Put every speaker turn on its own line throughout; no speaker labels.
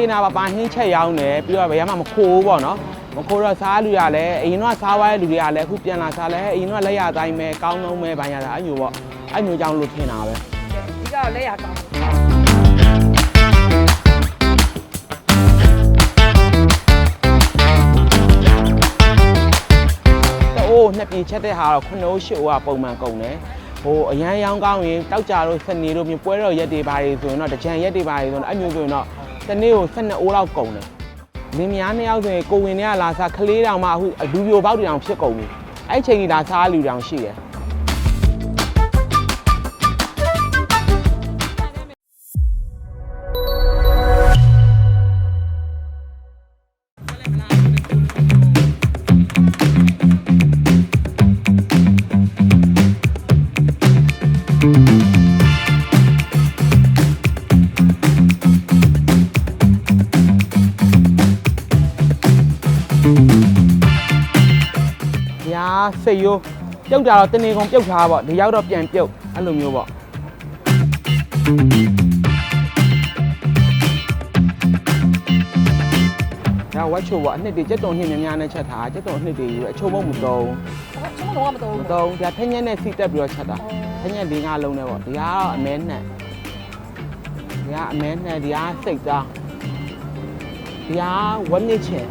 စေနာပါပါဟင်းချက်ရောင်းတယ်ပြီးတော့ဘယ်မှမခိုးဘူးပေါ့နော်မခိုးတော့စားလူရလဲအရင်တော့စားသွားတဲ့လူတွေကလည်းအခုပြန်လာစားလဲအရင်တော့လက်ရတိုင်းပဲကောင်းလုံးပဲဘာညာတာအဲ့မျိုးပေါ့အဲ့မျိုးကြောင့်လို့ထင်တာပဲ
ဒီကတော့လက်ရကောင်း
အိုးနှစ်ပြေချက်တဲ့ဟာတော့9အိုး10အိုးကပုံမှန်ကုန်တယ်ဟိုအရန်ရောင်းကောင်းရင်တောက်ကြတို့စနေတို့မျိုးပွဲတော်ရက်တွေပါတွေဆိုရင်တော့တကြံရက်တွေပါတွေဆိုတော့အဲ့မျိုးဆိုရင်တော့ တနေ့ကို12အိုးလောက်ကုန်တယ်လင်းများနှစ်ယောက်ဆိုရင်ကိုဝင်တွေကလာစားကလေးတောင်မှအခုလူပြိုပေါက်တွေတောင်ဖြစ်ကုန်ပြီအဲ့ချိန်ကြီးလာစားလူတောင်ရှိတယ်။ ညာစိတ်ရိုးပြုတ်တာတော့တနေကုန်ပြုတ်ထားပေါ့ဒီရောက်တော့ပြန်ပြုတ်အဲ့လိုမျိုးပေါ့။ဒါဝက်ချိုပေါ့အနှစ်တွေကြက်တုံနှစ်များများနဲ့ချက်ထားကြက်တုံအနှစ်တွေယူအချို့မဟုတ်မတုံး
ချုံလုံးဝမတော်
မ
ဘူး
တုံးဒါထက်ညက်နဲ့စီတက်ပြီးတော့ချက်တာထက်ညက်၄၅လုံးနဲ့ပေါ့ဒီကတော့အမဲနဲ့ဒီကအမဲနဲ့ဒီကစိတ်သားဒီကဝက်နစ်ချင်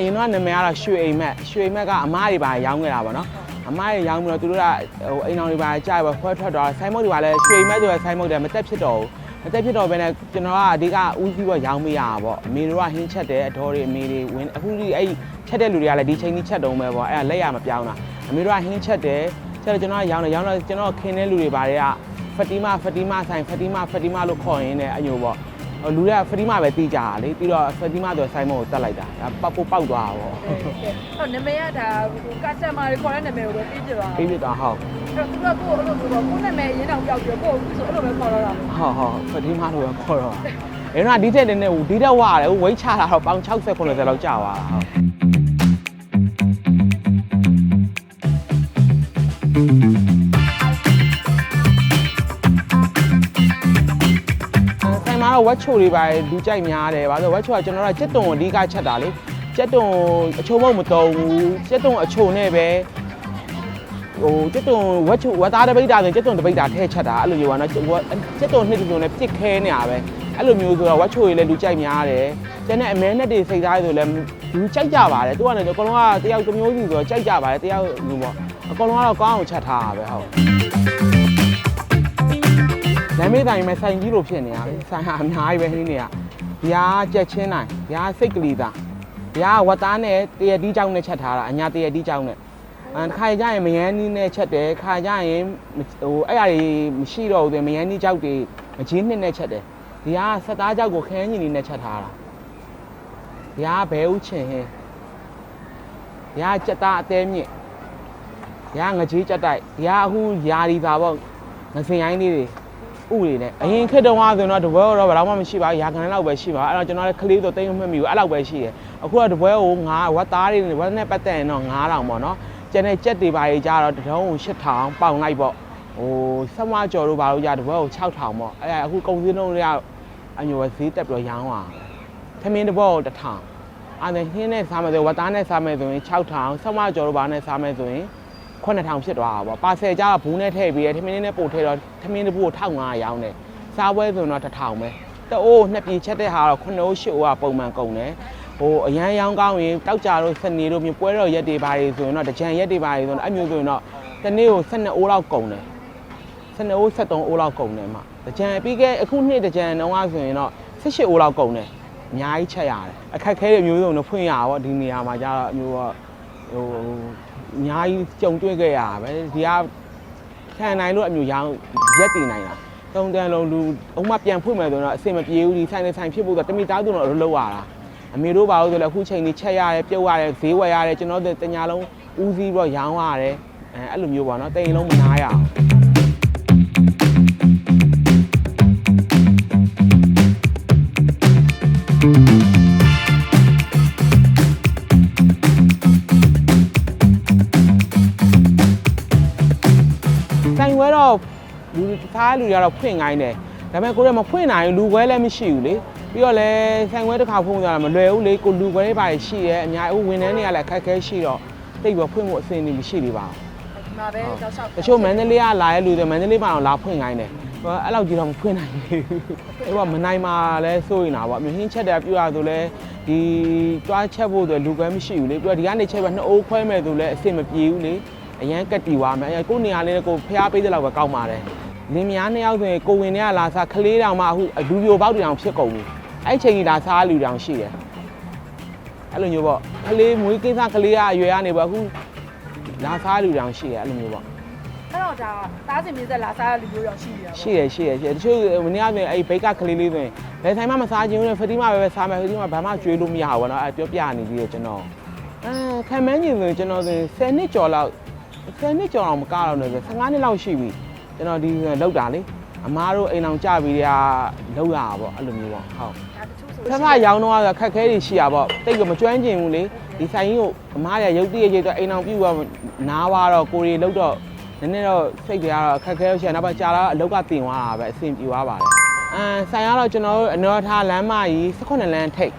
အရင်တော့နာမည်ကတော့ရွှေအိမ်မက်ရွှေအိမ်မက်ကအမားတွေပါရောင်းခဲ့တာပေါ့နော်အမားတွေရောင်းပြီးတော့သူတို့ကဟိုအိမ်အောင်တွေပါကြားပဲခွဲထွက်တော့ဆိုင်မုတ်တွေပါလဲရွှေအိမ်မက်ဆိုတဲ့ဆိုင်မုတ်တွေမတက်ဖြစ်တော့ဘူးမတက်ဖြစ်တော့ဘဲနဲ့ကျွန်တော်ကအဓိကဦးစီးတော့ရောင်းမရတာပေါ့အမေတို့ကဟင်းချက်တယ်အတော်တွေအမေတွေဝင်အခုဒီအဲ့ချက်တဲ့လူတွေကလည်းဒီချိန်ကြီးချက်တုံးပဲပေါ့အဲ့ဒါလက်ရမပြောင်းတာအမေတို့ကဟင်းချက်တယ်ချက်တော့ကျွန်တော်ကရောင်းတယ်ရောင်းတော့ကျွန်တော်ခင်တဲ့လူတွေပါတွေကဖတီမာဖတီမာဆိုင်ဖတီမာဖတီမာလို့ခေါ်ရင်းနဲ့အညိုပေါ့ဟို လူတွေကဖတီမာပဲတီးကြတာလေပြီးတော့ဖတီမာဆိုဆိုင်မုတ်ကိုတက်လိုက်တာဒါပတ်ဖို့ပေါက်သွားတာပေါ့
ဟိုနာမည်ကဒါကစတမာတွေခေါ်တဲ့နာမည်ကိုပဲပြီးပြပါ
ပြီးပြတော့ဟုတ်
အဲ့သူကကိုအဲ့လိုဆိုတော့ကိုနာမည်ရင်းအောင်ပြောက်ပြီးကိုဆိုအဲ့လိုပဲခေါ်တော့တာ
ဟုတ်ဟုတ်ဖတီမာလို့ပဲခေါ်တော့အဲ့တော့ဒီတက်တဲ့နဲ့ဟိုဒီတက်ဝရတယ်ဟိုဝိတ်ချတာတော့ပေါင်60 90လောက်ကြာသွားတာဟုတ်ဆိုင် တော့ဝက်ချိုတွေပါလူကြိုက်များတယ်။ဘာလို့လဲဝက်ချိုကကျွန်တော်တို့ကကြက်တုံကိုအဓိကချက်တာလေ။ကြက်တုံအချိုမဟုတ်မတုံဘူး။ကြက်တုံအချိုနဲ့ပဲဟိုကြက်တုံဝက်ချိုဝက်သားတစ်ပိတ်တာဆိုရင်ကြက်တုံတစ်ပိတ်တာထည့်ချက်တာအဲ့လိုမျိုးပါနော်။ဝက်ကြက်တုံနှစ်တုံနဲ့ပြစ်ခဲနေတာပဲ။အဲ့လိုမျိုးဆိုတော့ဝက်ချိုတွေလည်းလူကြိုက်များတယ်။ကျန်တဲ့အမဲနဲ့တွေစိတ်သားတွေဆိုလည်းလူကြိုက်ကြပါတယ်။သူကလည်းအကုန်လုံးကတယောက်တစ်မျိုးစီဆိုတော့ကြိုက်ကြပါတယ်။တယောက်လူပေါ့။အကုန်လုံးကတော့ကောင်းအောင်ချက်ထားတာပဲဟုတ်။လ မ်းမေးတိုင်းမှာဆိုင်ကြီးလိုဖြစ်နေရပြီဆိုင်ဟာအများကြီးပဲဟင်းတွေကဒီဟာကြက်ချင်းနိုင်ဒီဟာစိတ်ကလေးသားဒီဟာဝတ်သားနဲ့တရတီးကြောင်းနဲ့ချက်ထားတာအညာတရတီးကြောင်းနဲ့အဲတစ်ခါကြရင်မယန်းနီးနဲ့ချက်တယ်ခါကြရင်ဟိုအဲ့အရာတွေမရှိတော့ဘူးဆိုရင်မယန်းနီးကြောက်တွေမချင်းနှစ်နဲ့ချက်တယ်ဒီဟာဆက်သားကြောက်ကိုခန်းကြီးနေနဲ့ချက်ထားတာဒီဟာဘဲဥချင်ဟင်းဒီဟာကြက်သားအသေးမြင့်ဒီဟာငကြီးကြက်တိုက်ဒီဟာအခုယာဒီသာပေါ့ငစင်ရိုင်းလေးတွေ ဥတွေနဲ့အရင်ခေတ်တုန်းကဆိုတော့တပွဲတော့ဘယ်တော့မှမရှိပါဘူးရာခိုင်လောက်ပဲရှိပါအဲ့တော့ကျွန်တော်လည်းကလေးဆိုတိတ်မှတ်မိဘူးအဲ့လောက်ပဲရှိတယ်အခုတော့တပွဲကိုငါဝတ်သားတွေဝတ်နဲ့ပတ်သက်ရင်တော့9000ပေါ့နော်ကျန်တဲ့ကြက်တွေပါကြီးကြတော့တတုံးကို8000ပေါင်လိုက်ပေါ့ဟိုဆက်မကျော်တို့ပါလို့ကြတပွဲကို6000ပေါ့အဲ့ဒါအခုကုန်စည်နှုန်းတွေကအညိုဈေးတက်ပြီးတော့ရောင်းသွားသမင်းတပွဲကို1000အဲ့ဒါဟင်းနဲ့စားမယ်ဆိုဝတ်သားနဲ့စားမယ်ဆိုရင်6000ဆက်မကျော်တို့ပါနဲ့စားမယ်ဆိုရင် 9000ဖြစ်သွားတာပေါ့ပါဆယ်ကြားကဘူးနဲ့ထည့်ပြီးရထမင်းလေးနဲ့ပို့ထည့်တော့ထမင်းတစ်ပူကို1500ရောင်းတယ်စားပွဲဆိုတော့1000ပဲတအိုးနှစ်ပြေချက်တဲ့ဟာတော့9အိုး10အိုးကပုံမှန်ကုန်တယ်ဟိုအရန်ရောင်းကောင်းရင်တောက်ကြတို့စနေတို့မျိုးပွဲတော်ရက်တွေပါတွေဆိုရင်တော့တကြံရက်တွေပါတွေဆိုတော့အဲ့မျိုးဆိုရင်တော့တနေ့ကို12အိုးလောက်ကုန်တယ်12အိုး73အိုးလောက်ကုန်တယ်မှာတကြံပြီးခဲ့အခုနှစ်တကြံတော့ဆိုရင်တော့18အိုးလောက်ကုန်တယ်အများကြီးချက်ရတယ်အခက်ခဲတွေမျိုးစုံတော့ဖွင့်ရပါတော့ဒီနေရာမှာကျတော့အမျိုးတော့ဟို အများကြီးကြုံတွေ့ခဲ့ရတာပဲဒီကခံနိုင်လို့အမျိုးရောင်းရက်တည်နိုင်တာတုံတန်လုံးလူအုံမပြန်ဖွင့်မယ်ဆိုတော့အဆင်မပြေဘူးဒီဆိုင်နဲ့ဆိုင်ဖြစ်ဖို့ဆိုတမိသားသူတော့လောက်ရတာအမေတို့ပါလို့ဆိုလည်းအခုချိန်ကြီးချက်ရတယ်ပြုတ်ရတယ်ဈေးဝယ်ရတယ်ကျွန်တော်တို့တညာလုံးဦးစီးပြီးတော့ရောင်းရတယ်အဲအဲ့လိုမျိုးပေါ့နော်တိန်လုံးမနာရအောင် ဆိုင်ဝဲတော့လူသားလူတွေကတော့ဖွင့်ခိုင်းတယ်ဒါပေမဲ့ကိုယ်ကမဖွင့်နိုင်ဘူးလူခွဲလည်းမရှိဘူးလေပြီးတော့လည်းဆိုင်ခွဲတစ်ခါဖွင့်သွားတာမလွယ်ဘူးလေကိုလူခွဲတွေပါရှိရဲအများကြီးဝန်ထမ်းတွေကလည်းအခက်အခဲရှိတော့တိတ်ပြီးဖွင့်ဖို့အဆင်မရှိသေးပါဘူး
ဒီမှာပဲတောက်လျှောက်
တချို့မန္တလေးကလာတဲ့လူတွေမန္တလေးမှာတော့လာဖွင့်ခိုင်းတယ်ဟိုအဲ့လောက်ကြီးတော့မဖွင့်နိုင်ဘူးအဲ့တော့မနိုင်မှာလဲစိုးရင်တာပေါ့အမြင်ဟင်းချက်တယ်ပြရဆိုလဲဒီတွားချက်ဖို့ဆိုလူကွဲမရှိဘူးလေပြီးတော့ဒီကနေချက်ပဲနှစ်အိုးခွဲမဲ့ဆိုလဲအဆင်မပြေဘူးလေ အရန်ကတိဝါမယ်ကိုနေရာလေးကိုဖျားပေးတဲ့လောက်ပဲကောက်ပါတယ်လင်မယားနှစ်ယောက်ဆိုရင်ကိုဝင်တွေကလာစားကလေးတောင်မှအခုလူပြိုပေါက်တွေတောင်ဖြစ်ကုန်ပြီအဲ့ချိန်ကြီးလာစားလူတောင်ရှိတယ်အဲ့လိုမျိုးပေါ့ကလေးမွေးကိစ္စကလေးကအရွယ်ကနေပေါ့အခုလာစားလူတောင်ရှိတယ်အဲ့လိုမျိုးပေါ့
အဲ့တော့ဒါသားစင်မြင့်ဆက်လာစားလူမျိုးတောင်ရှိနေတာပေါ့
ရှိတယ်ရှိတယ်ရှိတယ်တချို့မနေ့ကဆိုရင်အဲ့ဘိတ်ကကလေးလေးဆိုရင်ဘယ်ဆိုင်မှမစားခြင်းဘူးလေဖတိမပဲပဲစားမယ်ဖတိမဘာမှကျွေးလို့မရဘူးပေါ့နော်အဲ့ပြောပြနေပြီးတော့ကျွန်တော်အဲခံမန်းကြီးဆိုရင်ကျွန်တော်ဆိုရင်10နှစ်ကျော်လောက် 10နှစ်ကျော်အောင်မကတော့နေဆို15နှစ်လောက်ရှိပြီကျွန်တော်ဒီလောက်တာလေအမားတို့အိမ်အောင်ကြပြီးတည်းကလောက်ရတာပေါ့အဲ့လိုမျိုးပေါ့ဟုတ်
ဒါတချို့ဆို
ဖက်ဖက်ရောင်းတော့ဆိုခက်ခဲတွေရှိတာပေါ့တိတ်ကမကျွမ်းကျင်ဘူးလေဒီဆိုင်ကြီးကိုအမားရရုပ်တရက်ရက်တော့အိမ်အောင်ပြုတ်တော့နားသွားတော့ကိုရီလောက်တော့နည်းနည်းတော့စိတ်တွေကတော့အခက်ခဲရှိတယ်နောက်ပါကြာတော့အလောက်ကတင်သွားတာပဲအဆင်ပြေသွားပါတယ်အမ်ဆိုင်ကတော့ကျွန်တော်တို့အနော်ထားလမ်းမကြီး18လမ်းထိပ်